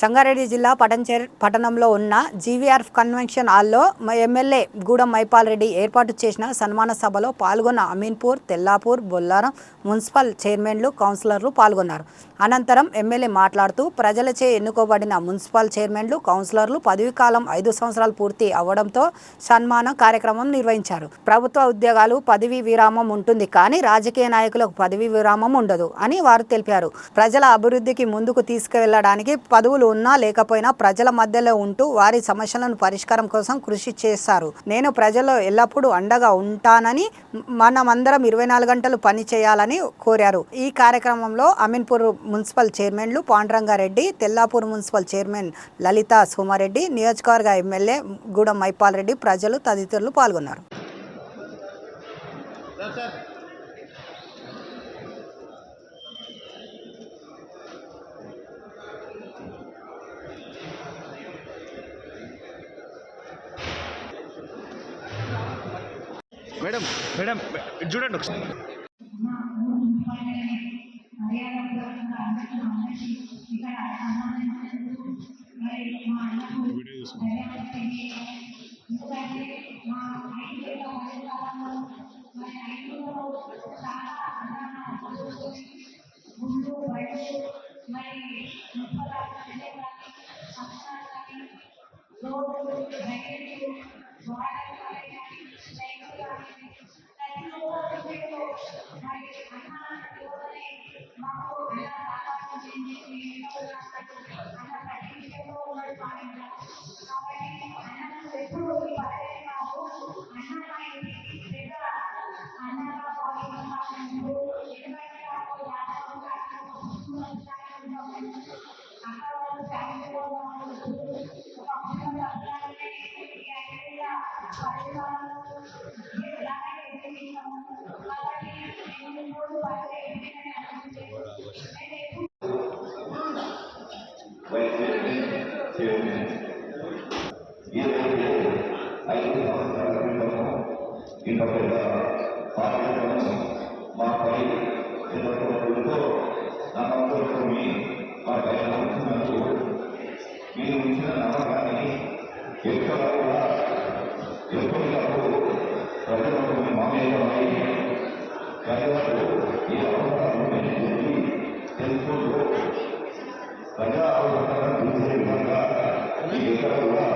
సంగారెడ్డి జిల్లా పటంచేర్ పట్టణంలో ఉన్న జీవీఆర్ కన్వెన్షన్ హాల్లో ఎమ్మెల్యే గూడెం మైపాల్ రెడ్డి ఏర్పాటు చేసిన సన్మాన సభలో పాల్గొన్న అమీన్పూర్ తెల్లాపూర్ బొల్లారం మున్సిపల్ చైర్మన్లు కౌన్సిలర్లు పాల్గొన్నారు. అనంతరం ఎమ్మెల్యే మాట్లాడుతూ ప్రజలచే ఎన్నుకోబడిన మున్సిపల్ చైర్మన్లు కౌన్సిలర్లు పదవీ కాలం ఐదు సంవత్సరాలు పూర్తి అవ్వడంతో సన్మాన కార్యక్రమం నిర్వహించారు. ప్రభుత్వ ఉద్యోగాలు పదవీ విరామం ఉంటుంది కానీ రాజకీయ నాయకులకు పదవీ విరామం ఉండదు అని వారు తెలిపారు. ప్రజల అభివృద్ధికి ముందుకు తీసుకువెళ్ళడానికి పదవులు ఉన్నా లేకపోయినా ప్రజల మధ్యలో ఉంటూ వారి సమస్యలను పరిష్కారం కోసం కృషి చేస్తారు. నేను ప్రజల్లో ఎల్లప్పుడూ అండగా ఉంటానని మనమందరం ఇరవై నాలుగు గంటలు పని చేయాలని కోరారు. ఈ కార్యక్రమంలో అమీన్పూర్ మున్సిపల్ చైర్మన్లు పాండురంగారెడ్డి తెల్లాపూర్ మున్సిపల్ చైర్మన్ లలిత సోమారెడ్డి నియోజకవర్గ ఎమ్మెల్యే గూడెం మైపాల్ రెడ్డి ప్రజలు తదితరులు పాల్గొన్నారు. మేడం చూడండి ఒకసారి. ఇంత పెద్ద కార్యక్రమం మాపై ఎదుర్కొంటూ నమ్మకంతో మా పైన ఉంచినందుకు మీరు ఉంచిన నమ్మకాన్ని ఎక్కడ కూడా ఎప్పటికప్పుడు ప్రజలకు మామేయమై ప్రజలకు ఈ అవసరాలను తెలుసుకుంటూ ప్రజా అవసరాలను చూసే విధంగా ఈ ఎక్కడ కూడా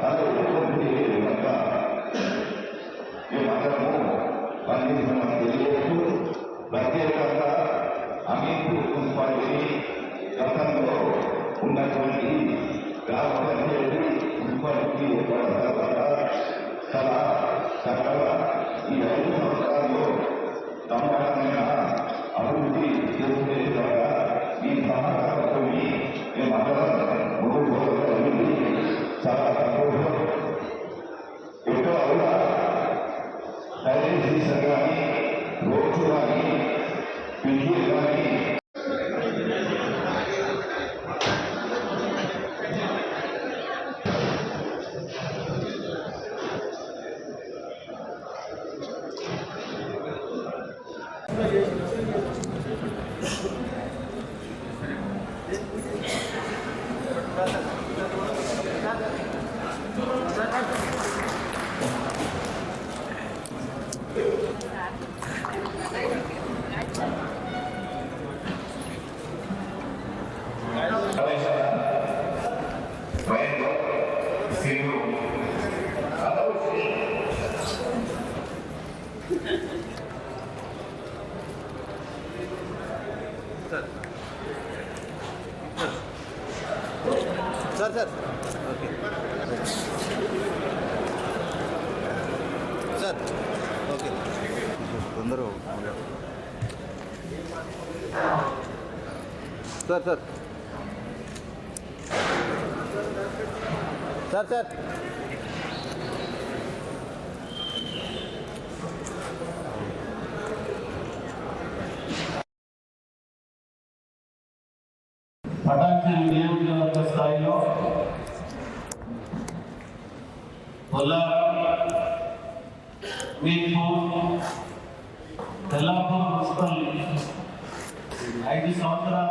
తను ఒప్పుకుంటే విధంగా మేమందరము పనిచేస్తున్నామని తెలియజేస్తూ ప్రత్యేకంగా అమీన్పూర్ మున్సిపాలిటీ గతంలో ఉన్నటువంటి గ్రామ పంచాయతీ మున్సిపాలిటీ ఏర్పడిన తర్వాత చాలా చక్కగా ఈ ఐదు సంవత్సరాల్లో బ్రహ్మాండమైన అభివృద్ధి చేసుకునే ద్వారా ఈ సహకారంతో మేమందరం ముందుకు పోగలిగింది చాలా సంతోషం ఎక్కువ కూడా డైరెక్ట్ కానీ రోడ్స్ కానీ పిల్లలు కానీ స్వయంలో సిరులు sir sir okay sir okay తొందరగా సార్ సార్ సార్ సార్ పటాక్షి నియోజకవర్గ స్థాయిలో పొల్లారం మీర్పూర్ తెల్లాపూర్ మున్సిపల్ ఐదు సంవత్సరాల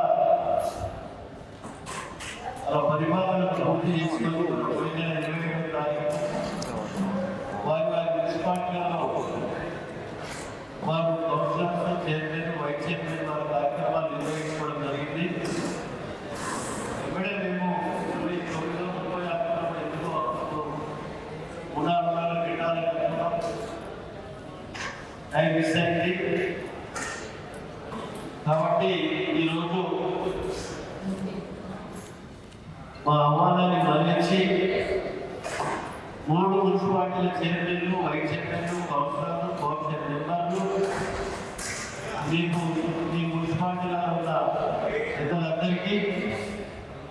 పరిపాలన పూర్తి చేసుకొని పోయిన ఇరవై ఏడు తారీఖు వారి వారి మున్సిపాలిటీలలో వారు కౌన్సిలర్స్ చైర్మన్ వైస్ చైర్మన్ వారి కార్యక్రమాలు నిర్వహించుకోవడం జరిగింది. ఇప్పుడే మేము ఇరవై తొమ్మిదో ముప్పై ఎందుకో అప్పుడు అనుకున్నాం టైం మిస్ అయింది. కాబట్టి ఈరోజు మా ఆహ్వానాన్ని మన్నించి మూడు మున్సిపాలిటీల చైర్మన్లు వైస్ చైర్మన్లు కౌన్సిలర్లు కౌన్సిలర్ మెంబర్లు మీకు మీ మున్సిపాలిటీలో ఉన్న పెద్దలందరికీ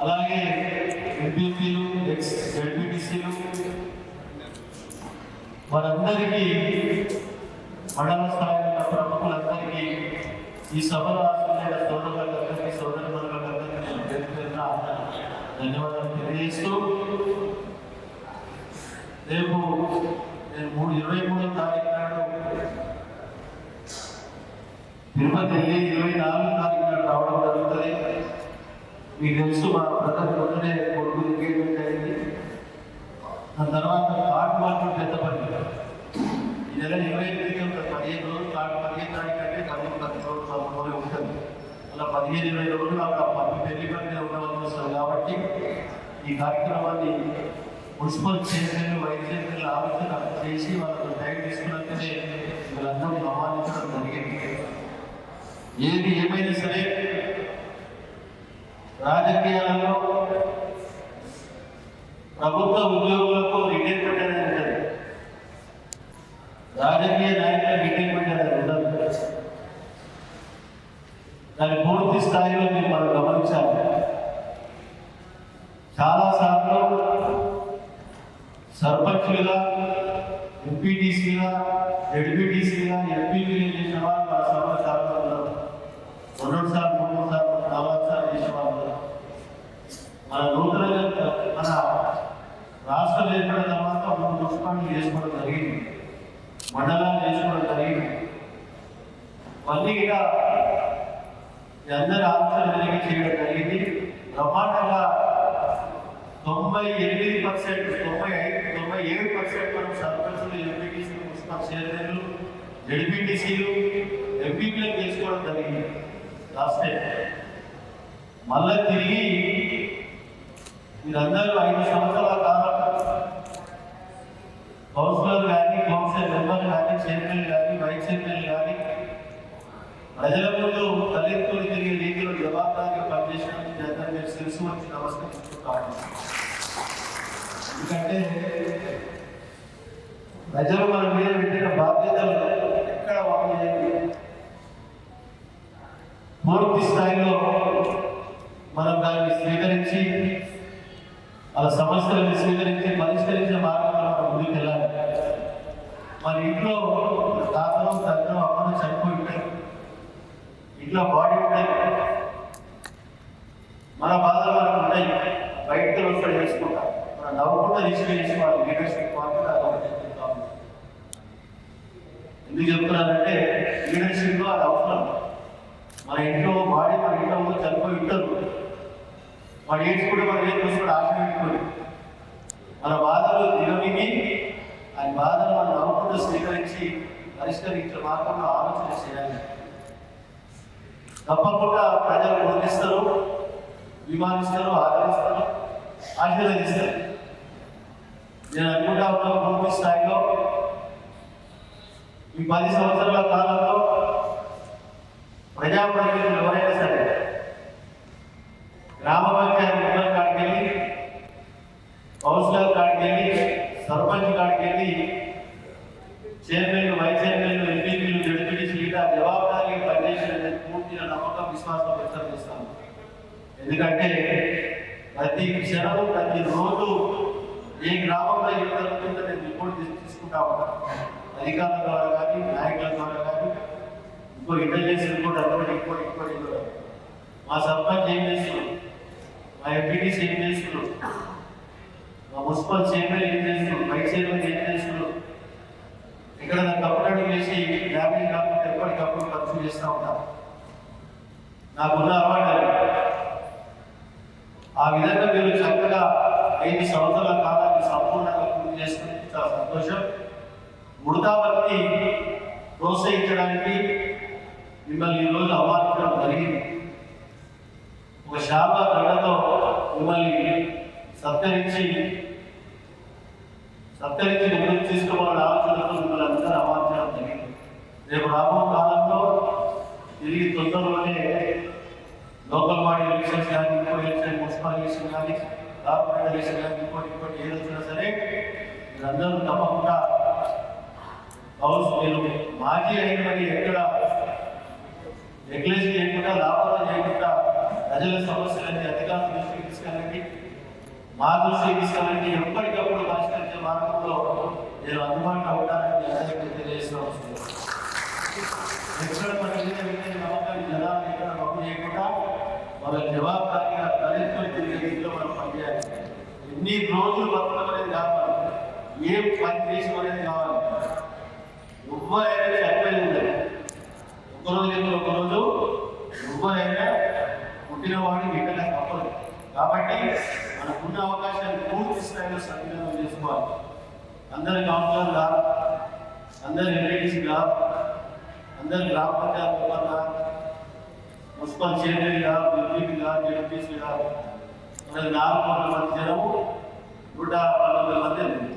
అలాగే ఎంపీపీలు ఎక్స్ జడ్పీటీసీలు వారందరికీ మండల స్థాయిలో ఉన్న ప్రముఖులందరికీ ఈ సభలో హాజరైన సోదరులందరికీ సోదరులందరికీ నేను పేరు ధన్యవాదాలు తెలియజేస్తూ రేపు నేను మూడు ఇరవై మూడో తారీఖు నాడు తిరుపతి వెళ్ళి ఇరవై నాలుగు తారీఖు నాడు రావడం మీకు తెలుసు మా ప్రతి పొద్దునే కొడుకు ఎంగేజ్మెంట్ అయింది దాని తర్వాత కార్డు మార్కెట్ పెద్ద పని. ఈ నెల ఇరవై ఎనిమిది ఉంటుంది పదిహేను రోజులు కార్డు పదిహేను తారీఖు అంటే పదిహేను పది రోజులు పదమూడు ఉంటుంది. అలా పదిహేను ఇరవై రోజులు నాకు ఆ పది పెళ్ళి పని ఉండవలసి వస్తుంది కాబట్టి ఈ కార్యక్రమాన్ని మున్సిపల్ చైర్మన్ వైస్ చైర్మన్ ఆలోచన చేసి వాళ్ళకు టైం తీసుకున్నట్టునే వీళ్ళందరూ ఆహ్వానించడం జరిగింది. ఏది ఏమైనా సరే రాజకీయాలలో ప్రభుత్వ ఉద్యోగులకు రిటైర్మెంట్ అనేది ఉంటుంది రాజకీయ నాయకుల రిటైర్మెంట్ అనేది ఉండదు. దాని పూర్తి స్థాయిలో మేము మనం గమనించాలి. చాలాసార్లు సర్పంచ్లుగా ఎంపీటీసీగా ఎడ్పీటీసీగా ఎంపీపీలు చేసిన వాళ్ళు మన సభలో చాలా మంది ఉన్నారు రెండు సార్లు మూడు సార్లు నాలుగు సార్లు చేసిన వాళ్ళు ఉన్నారు. మన నూతనంగా మన రాష్ట్రం ఏర్పడిన తర్వాత మూడు మున్సిపాలిటీలు చేసుకోవడం జరిగింది మండలాలు చేసుకోవడం జరిగింది మళ్ళీ ఇక ఈ అందరి ఆలోచన జరిగి చేయడం జరిగింది బ్రహ్మాండంగా తొంభై ఎనిమిది పర్సెంట్ తొంభై ఐదు తొంభై ఏడు పర్సెంట్ మనం సర్పంచులు ఎంపీటీసీలు మున్సిపల్ చైర్మన్లు జడ్పీటీసీలు ఎంపీపీలకు తీసుకోవడం జరిగింది. లాస్ట్ టైం మళ్ళా తిరిగి మీరందరూ ఐదు సంవత్సరాల కాలం కౌన్సిలర్ కానీ కౌన్సిలర్ మెంబర్ కానీ చైర్మన్ కానీ వైస్ చైర్మన్ కానీ ప్రజల ముందు తలెత్తులు తిరిగే రీతిలో జవాబాదారిగా పనిచేసినందుకు జగన్ మీరు శిరసు వచ్చి నమస్కరిస్తున్నాను ఎందుకంటే ప్రజలు మన మీద పెట్టిన బాధ్యతలు ఎక్కడ వాళ్ళు పూర్తి స్థాయిలో మనం దాన్ని స్వీకరించి వాళ్ళ సమస్యలను స్వీకరించి పరిష్కరించిన మార్గంలో మనం ముందుకు వెళ్ళాలి మన ఇంట్లో తాతలు తండ్రి అమ్మను చనిపోయి ఉంటారు ఇంట్లో బాడీ ఉంటాయి మన బాధలు మనకు ఉంటాయి బయటకు వస్తాడు చేసుకుంటాం మనం రిసీవ్ చేసుకోవాలి లీడర్షిప్ పార్టీ అది ఒకటి చెప్తాం ఎందుకు చెప్తున్నానంటే లీడర్షిప్లో అది అవసరం. మన ఇంట్లో బాడీ మన ఇంట్లో చనిపోయి ఉంటారు. వాడు ఏడ్చుకుంటే మనం ఏం చూసుకుంటే మన బాధలు దిగమిగి ఆయన బాధలు మనం నవ్వుకుంటూ స్వీకరించి పరిష్కరించే మార్గంలో ఆలోచన చేయాలి. తప్పకుండా ప్రజలు గుర్తిస్తారు విమానిస్తారు ఆదరిస్తారు ఆశీర్వదిస్తారు. నేను అనుకుంటా ఉన్నాను పూర్తి స్థాయిలో ఈ పది సంవత్సరాల కాలంలో ప్రజాప్రతినిధులు ఎవరైనా సరే గ్రామ పంచాయతీ మెంబర్ కాడికి వెళ్ళి కౌన్సిలర్ కాడికి వెళ్ళి సర్పంచ్ కాడికి వెళ్ళి చైర్మన్ వైస్ చైర్మన్ ఎంపీపీలు జడ్పీటీసీ ఇలా జవాబుదారీ పనిచేసిన పూర్తిగా నమ్మకం విశ్వాసం వ్యక్తం చేస్తాను ఎందుకంటే ప్రతి క్షణం ప్రతి రోజు ఏ గ్రామంలో ఏం జరుగుతుందో నేను రిపోర్ట్ తీసుకుంటా ఉంటాను అధికారుల ద్వారా కానీ నాయకుల ద్వారా కానీ ఇంకో ఇంటెలిజెన్స్ రిపోర్ట్ అటువంటి ఇంకోటి ఇంకోటి ఇంకోటి మా సర్పంచ్ ఏం చేస్తున్నాడు? మా ఎంపీటీ ఏం చేస్తున్నాడు? మా మున్సిపల్ చైర్మన్ ఏం చేస్తున్నాడు? వైస్ చైర్మన్ ఏం చేస్తున్నాడు? ఇక్కడ నాకు కప్పడం చేసి డ్యామేజ్ కాకుండా ఎప్పటికప్పుడు ఖర్చు చేస్తూ ఉంటాం. నాకున్న అవార్డు ఆ విధంగా మీరు చక్కగా ఐదు సంవత్సరాల కాలాన్ని సంపూర్ణంగా పూర్తి చేసుకుని చాలా సంతోషం మృతాపత్తి ప్రోత్సహించడానికి మిమ్మల్ని ఈరోజు అవార్డు జరిగింది. ఒక శాప దండతో మిమ్మల్ని సత్కరించి సత్కరించి ముందుకు తీసుకోవాలని ఆలోచనతో మిమ్మల్ని అందరూ అవార్డు జరిగింది. రేపు రాబో కాలంలో తిరిగి తొందరలోనే లోకల్ బాడీ ఎలక్షన్స్ కానీ ఇంకో కానీ దేశం కానీ ఇంకోటి ఇంకోటి ఏది వచ్చినా సరే మీరందరూ తప్పకుండా హౌస్ నేను మాజీ అయినవి ఎక్కడ నెగ్లెక్ట్ చేయకుండా లాభాలు చేయకుండా ప్రజల సమస్యలన్నీ అధికారుల దృష్టికి తీసుకెళ్ళండి. మా దృష్టికి తీసుకెళ్ళండి. ఎప్పటికప్పుడు పరిష్కరించే మార్గంలో నేను అందుబాటులో ఉంటానని మీ అందరికీ తెలియజేస్తున్నాను. ఎక్కడ వాళ్ళ జవాబుదారీగా తలెత్తుకొని తిరిగే రీతిలో మనం పనిచేయాలి. ఎన్ని రోజులు బతకడం అనేది కావాలి. ఏం పని చేసి అనేది కావాలి. ఎవరైనా చనిపోయి ఉండదు ఒకరోజు లేదు ఒకరోజు ఎవరైనా పుట్టినవాడు ఎక్కడ తప్పదు. కాబట్టి మనకున్న అవకాశాన్ని పూర్తి స్థాయిలో సద్వినియోగం చేసుకోవాలి. అందరి కౌన్సిలర్గా అందరి ఎంపీటీసీ గా అందరి గ్రామ పంచాయతీ మెంబర్గా మున్సిపల్ చైర్మన్గా ఎంపీపీ గా జడ్పీసీ గా మనకి నాలుగు వందల మంది జనము నూట పంతొమ్మిది మంది